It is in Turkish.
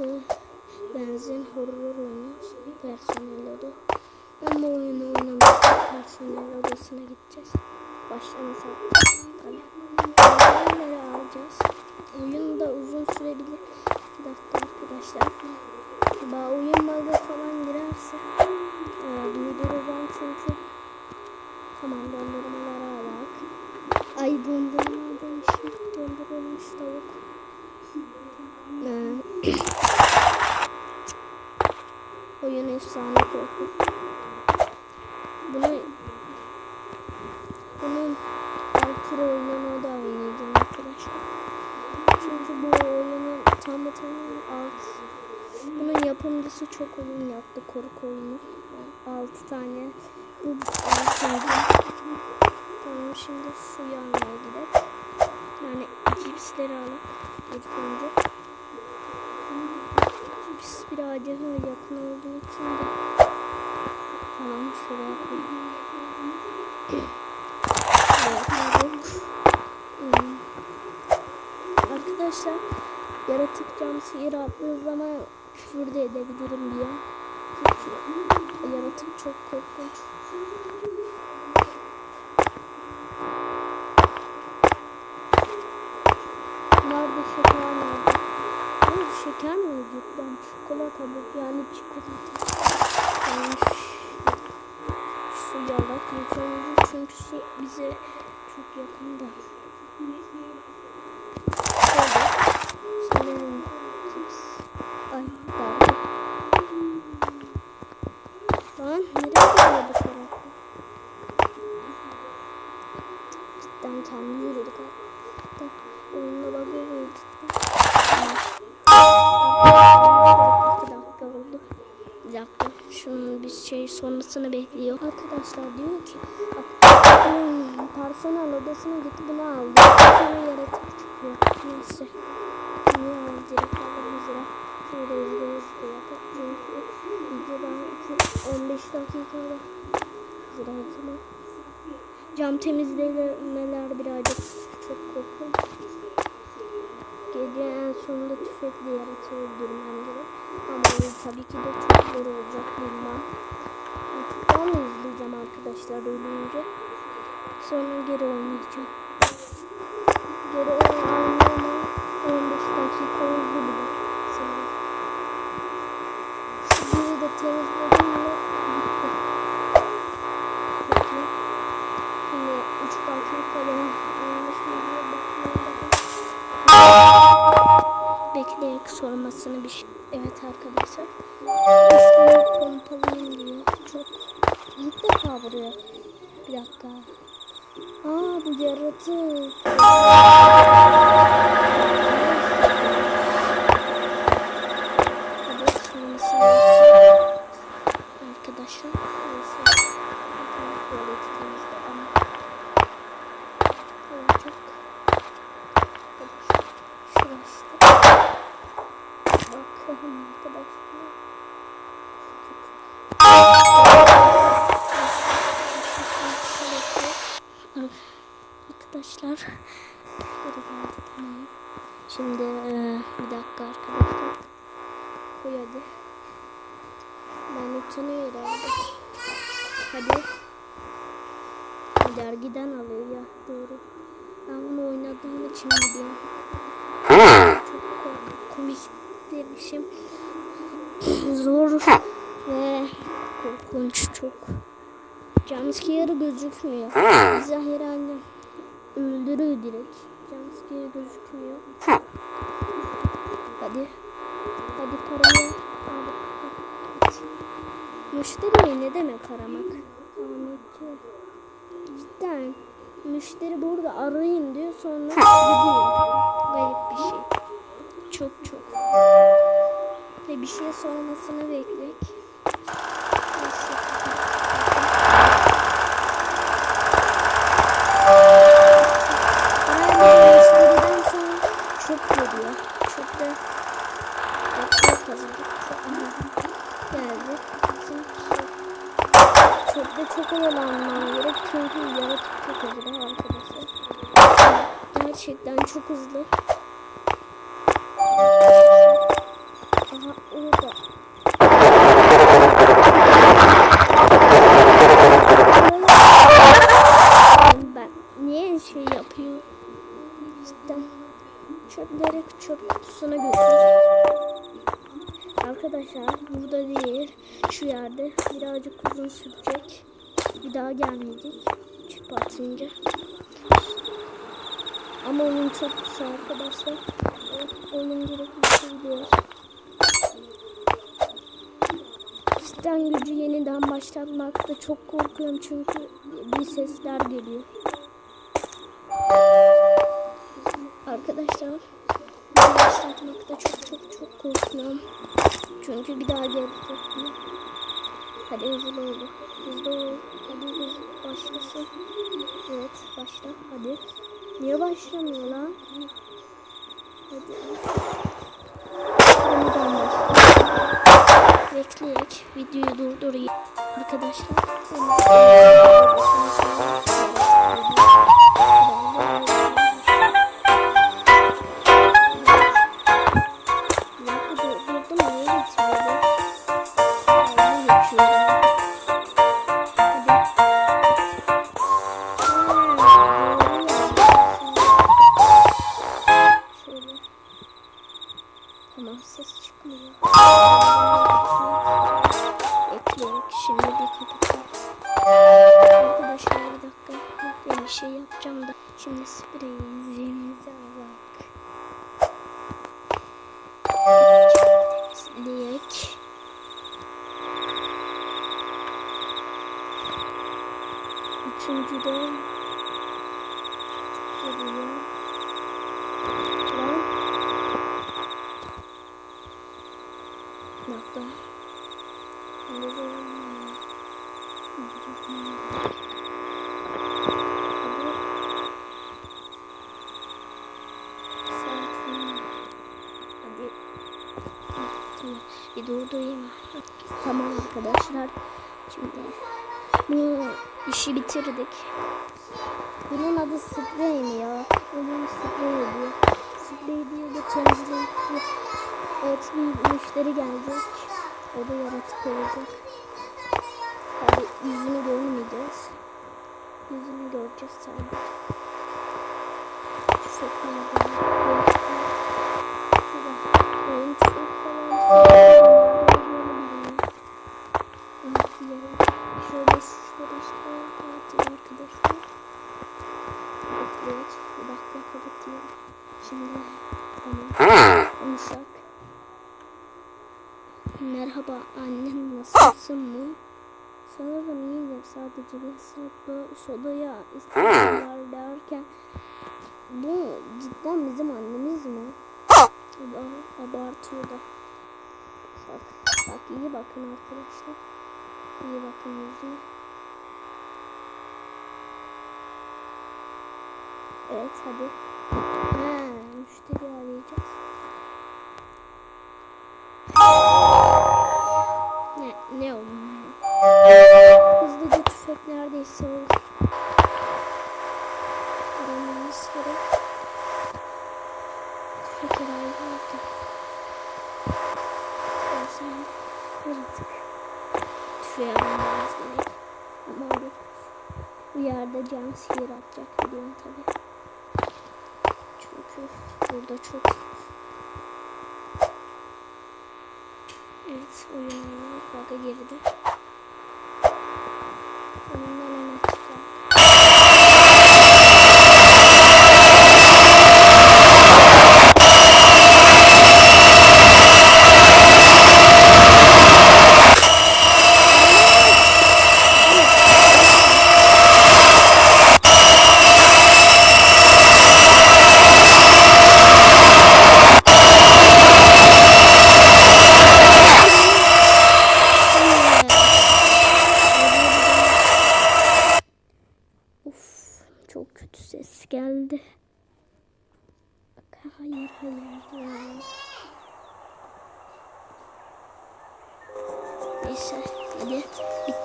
artı benzin horror oyunu personelleri. Ben bu oyunu oynamıştım. Personel odasına gideceğiz. Başlaması tabii. Alacağız? Oyun da uzun sürebilir. Bir dakika arkadaşlar. Daha oyun falan girerse e, durduracağım çünkü. Tamam dondurmaları alak. Ay dondurma demişim. Dondurulmuş tavuk. Ee, oyun efsane korku. Bunu bunun altı oyununu da oynayacağım arkadaşlar. Çünkü bu oyunun tam tamı alt. Bunun yapımcısı çok oyun yaptı korku oyunu. 6 tane. Bu altıncı. Tamam şimdi suyu almaya gidelim. Yani cipsleri alalım ilk önce. Cips birazcık yakın olduğu için de tamam şuraya koyayım. Hmm. Arkadaşlar yaratık cam sihir attığı zaman küfür de edebilirim diye. Çünkü yaratık çok korkunç. Nerede şeker nerede? Nerede şeker mi olacak? Ben çikolata bu yani çikolata. Yani su ilk önce çünkü su bize çok yakında. Sonrasını bekliyor. Arkadaşlar diyor ki personel odasına gitti bunu aldı. Sonra yaratık çıkıyor. Neyse. Niye alırız ya. Şöyle hızlı hızlı yapalım. Çünkü videodan 15 dakikada zırhacıma. Cam temizlemeler birazcık çok korkunç. Gece en sonunda tüfekle yaratığı öldürmem gerek. Ama tabii ki de çok zor olacak bilmem. İzleyeceğim arkadaşlar ölünce. Sonra geri oynayacağım. Geri oynayamam. 15 dakika oldu bile. Bizi de temizledim mi bitti. Peki. Yine 3 dakikada olmuş mu sormasını bir şey. Evet arkadaşlar. Buraya. Bir dakika. Aa bu yaratık. Şimdi e, bir dakika arkadaşlar. Koy hadi. Ben utanıyor herhalde. Hadi. Dergiden alıyor ya. Doğru. Ben bunu oynadığım için biliyorum. Çok ko- komik demişim. Zor ve korkunç çok. Jumpscare gözükmüyor. Bize herhalde öldürüyor direkt. Jumpscare gözükmüyor. Hadi. Hadi parayı. Müşteriye ne demek aramak? Cidden. Müşteri burada arayın diyor sonra gidiyor. Garip bir şey. Çok çok. Ve bir şey sormasını bekleyek. gerçekten çok hızlı. Aha orada. Ben niye şey yapıyor? Cidden. Çöpleri çöp kutusuna götürüyor. Arkadaşlar burada değil. Şu yerde birazcık uzun sürecek. Bir daha gelmeyecek. Çöp atınca. Ama oyun çok kısa arkadaşlar. Oyun direkt bitebiliyor. Cidden gücü yeniden başlatmakta çok korkuyorum çünkü bir sesler geliyor. Arkadaşlar başlatmakta çok çok çok korkuyorum. Çünkü bir daha gelecek mi? Hadi hızlı ol. Hızlı ol. Hadi hızlı başlasın. Evet başla. Hadi. Niye başlamıyor lan? Hadi. Yeniden başla. Bekleyek. Videoyu durdurayım. Arkadaşlar. Tamam ses çıkmıyor. Bekleyek. Şimdi bir kapatayım. Arkadaşlar bir dakika. Ben bir şey yapacağım da. Şimdi spreyimize bak. Diyek. Üçüncü de geliyor. Lan. Bir dakika. Ne zaman? Hadi. Tamam. Bir durdurayım. Tamam arkadaşlar. Şimdi bu işi bitirdik. Bunun adı sprey mi ya? Bunun sprey diyor. Sprey diyor da temizlik. Evet bir müşteri gelecek. O da yaratık olacak. Yüzünü görmeyeceğiz. Yüzünü göreceğiz sadece. Konuşak. Merhaba annen nasılsın mı? Sanırım iyiyim sadece bir sapla sodaya istiyorlar derken bu cidden bizim annemiz mi? Abartıyor da. Bak, bak iyi bakın arkadaşlar. İyi bakın yüzüne. Evet hadi. Ha, müşteri arayacağız. Neredeyse oldu. Aramamız gerek. Herhalde oldu. Sen de yaratık. Tüfeği aramamız gerek. Ama orada bu yerde can sihir atacak biliyorum tabi. Çünkü burada çok Evet oyunumuz bug'a girdi. Thank you. Neyse hadi. bitti